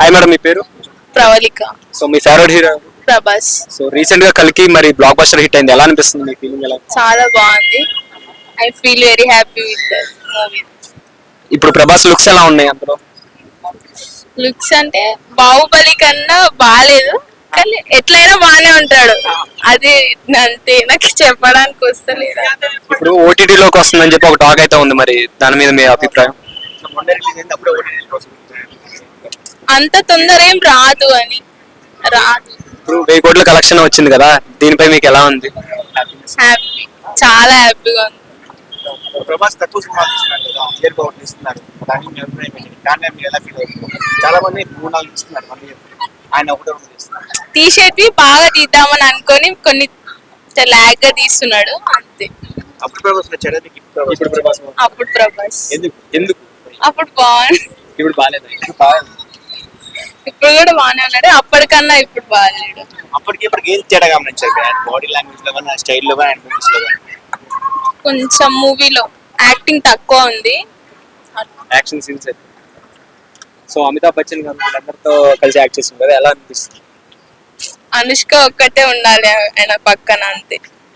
Hi madam మీ పేరు? Pravalika. So మీ ఫేవరెట్ హీరో ప్రభాస్. సో రీసెంట్గా కలికి మరి బ్లాక్ బస్టర్ హిట్ అయింది. ఎలా అనిపిస్తుంది మీ ఫీలింగ్ ఎలా? చాలా బాగుంది. I feel very happy with movie ఇప్పుడు ప్రభాస్ లుక్స్ ఎలా ఉన్నాయి అందులో? లుక్స్ అంటే బాహుబలి కన్నా బాగాలేదు కానీ ఎట్లయినా బాగానే ఉంటాడు. అది అంతే. నాకు చెప్పడానికి వస్తలేదు. ఇప్పుడు ఓటీటీ లోకి వస్తుందని చెప్పి ఒక టాక్ అయితే ఉంది మరి. దాని మీద మీ అభిప్రాయం? అంత తొందర ఏం రాదు అని. రాదు. ఇప్పుడు వెయ్యి కోట్ల కలెక్షన్ వచ్చింది కదా దీనిపై మీకు ఎలా ఉంది? హ్యాపీ చాలా హ్యాపీగా ఉంది. ప్రభాస్ తక్కువ సినిమా తీస్తున్నాడు కదా క్లియర్గా తీస్తున్నారు దాన్ని మీ అభిప్రాయం ఏంటి? కానీ మీరు ఎలా ఫీల్ అవుతుంది? చాలా మంది మూడు నాలుగు తీస్తున్నారు వన్ ఇయర్ ఆయన ఒకటే ఒకటి తీస్తున్నారు. తీసేది బాగా తీద్దామని అనుకొని కొన్ని లాగ్గా తీస్తున్నాడు అంతే. అప్పుడు ప్రభాస్ నచ్చాడా మీకు ఇప్పుడు ప్రభాస్ ఇప్పుడు ప్రభాస్. అప్పుడు ప్రభాస్ ఎందుకు? ఎందుకు? అప్పుడు బాగుంది. ఇప్పుడు బాగాలేదు? ఇప్పుడు బాగా ఇప్పుడు కూడా బాగానే ఉన్నాడు అప్పటికన్నా ఇప్పుడు బాగాలేడు అప్పటికి ఇప్పటికి ఏం తేడా గమనించారు బాడీ లాంగ్వేజ్లో కానీ స్టైల్లో కానీ లో కొంచెం మూవీలో యాక్టింగ్ తక్కువ ఉంది. Action scenes so Amitabh Bachchan గారు వీళ్ళందరితో కలిసి యాక్ట్ చేసింది కదా ఎలా అనిపిస్తుంది? అనుష్క ఒక్కటే ఉండాలి ఆయన పక్కన అంతే.